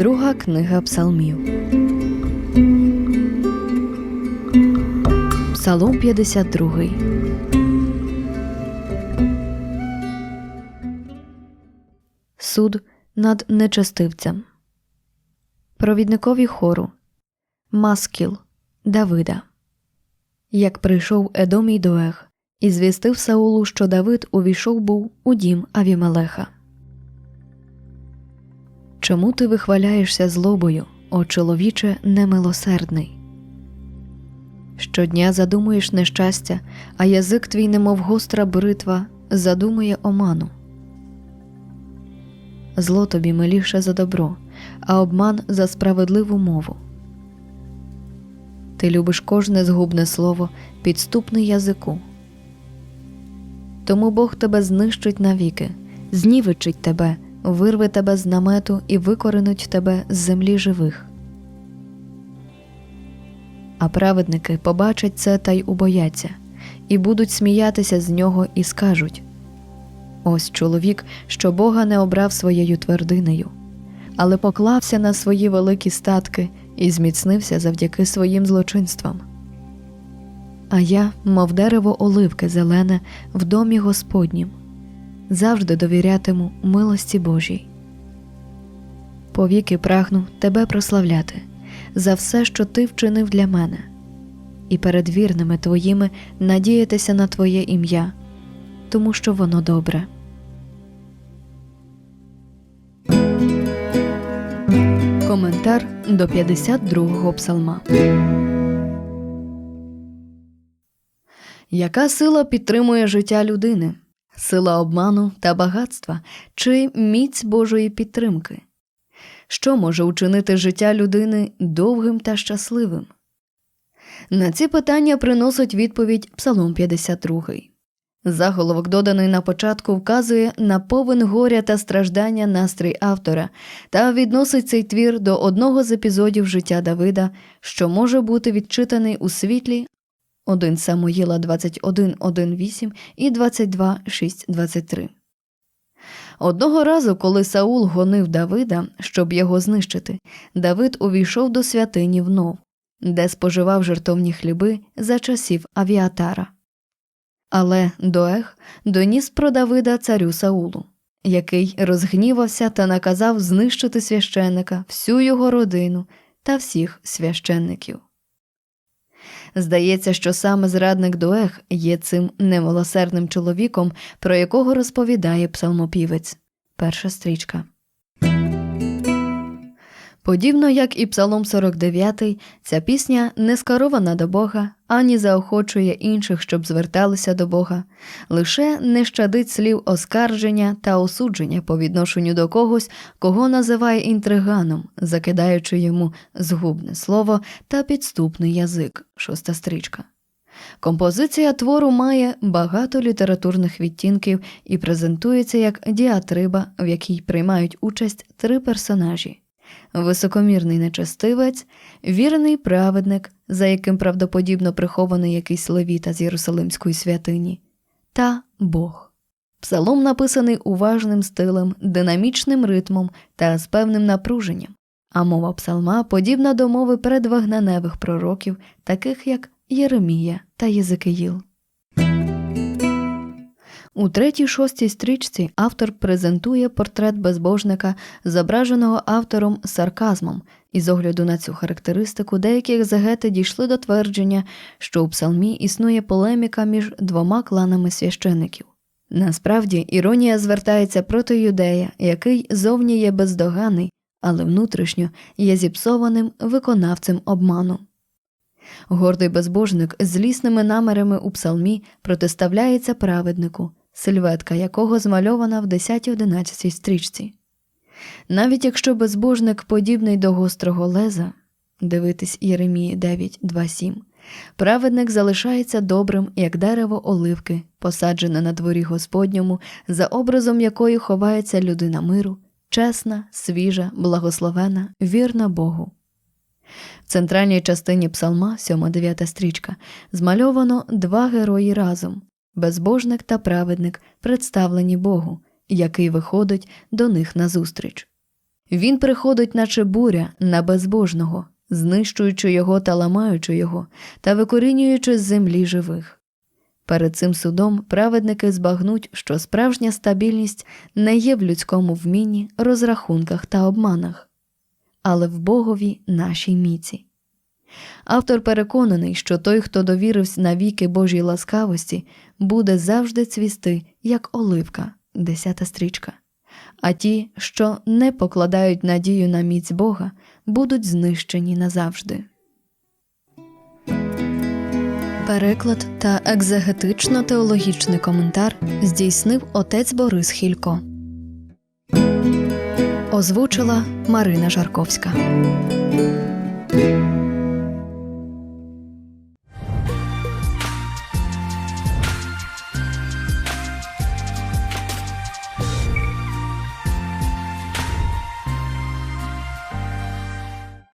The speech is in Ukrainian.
Друга книга Псалмів. Псалом 52. Суд над нечестивцем. Провідникові хору. Маскіл Давида. Як прийшов Едомій Доег і звістив Саулу, що Давид увійшов був у дім Авімелеха. Чому ти вихваляєшся злобою, о чоловіче немилосердний? Щодня задумуєш нещастя, а язик твій, немов гостра бритва, задумує оману. Зло тобі миліше за добро, а обман за справедливу мову. Ти любиш кожне згубне слово, підступне язику. Тому Бог тебе знищить навіки, знівечить тебе, вирве тебе з намету і викоренить тебе з землі живих. А праведники побачать це та й убояться, і будуть сміятися з нього і скажуть Ось чоловік, що Бога не обрав своєю твердинею, але поклався на свої великі статки і зміцнився завдяки своїм злочинствам. А я, мов дерево оливки зелене в домі Господнім, завжди довірятиму милості Божій. Повіки прагну тебе прославляти за все, що ти вчинив для мене, і перед вірними твоїми надіятися на Твоє ім'я, тому що воно добре. Коментар до 52-го псалма. Яка сила підтримує життя людини? Сила обману та багатства чи міць Божої підтримки? Що може учинити життя людини довгим та щасливим? На ці питання приносить відповідь Псалом 52. Заголовок, доданий на початку, вказує на повен горя та страждання настрій автора та відносить цей твір до одного з епізодів життя Давида, що може бути відчитаний у світлі 1 Самуїла 21.1.8 і 22.6.23. Одного разу, коли Саул гонив Давида, щоб його знищити, Давид увійшов до святині внов, де споживав жертовні хліби за часів авіатара. Але Доег доніс про Давида царю Саулу, який розгнівався та наказав знищити священника, всю його родину та всіх священників. Здається, що саме зрадник Дуех є цим немилосердним чоловіком, про якого розповідає псалмопівець. Перша стрічка. Подібно як і Псалом 49, ця пісня не скарована до Бога, ані заохочує інших, щоб зверталися до Бога, лише не щадить слів оскарження та осудження по відношенню до когось, кого називає інтриганом, закидаючи йому згубне слово та підступний язик. Шоста стрічка. Композиція твору має багато літературних відтінків і презентується як діатриба, в якій приймають участь три персонажі високомірний нечестивець, вірний праведник, за яким правдоподібно прихований якийсь левіта з Єрусалимської святині, та Бог. Псалом написаний уважним стилем, динамічним ритмом та з певним напруженням, а мова псалма подібна до мови передвагненевих пророків, таких як Єремія та Єзикиїл. У третій шостій стрічці автор презентує портрет безбожника, зображеного автором сарказмом, і з огляду на цю характеристику деякі екзегети дійшли до твердження, що у псалмі існує полеміка між двома кланами священиків. Насправді, іронія звертається проти юдея, який зовні є бездоганний, але внутрішньо є зіпсованим виконавцем обману. Гордий безбожник з злісними намірами у псалмі протиставляється праведнику, сильветка якого змальована в 10-11 стрічці. Навіть якщо безбожник подібний до гострого леза, дивитись Єремії 9.2.7, праведник залишається добрим, як дерево оливки, посаджене на дворі Господньому, за образом якої ховається людина миру, чесна, свіжа, благословена, вірна Богу. В центральній частині псалма, 7-9 стрічка, змальовано два герої разом безбожник та праведник, представлені Богу, який виходить до них назустріч. Він приходить, наче буря, на безбожного, знищуючи його та ламаючи його, та викорінюючи з землі живих. Перед цим судом праведники збагнуть, що справжня стабільність не є в людському вмінні, розрахунках та обманах, але в Богові нашій міці. Автор переконаний, що той, хто довірився навіки Божій ласкавості, буде завжди цвісти, як оливка, десята стрічка. А ті, що не покладають надію на міць Бога, будуть знищені назавжди. Переклад та екзегетично-теологічний коментар здійснив отець Борис Хілько. Озвучила Марина Жарковська.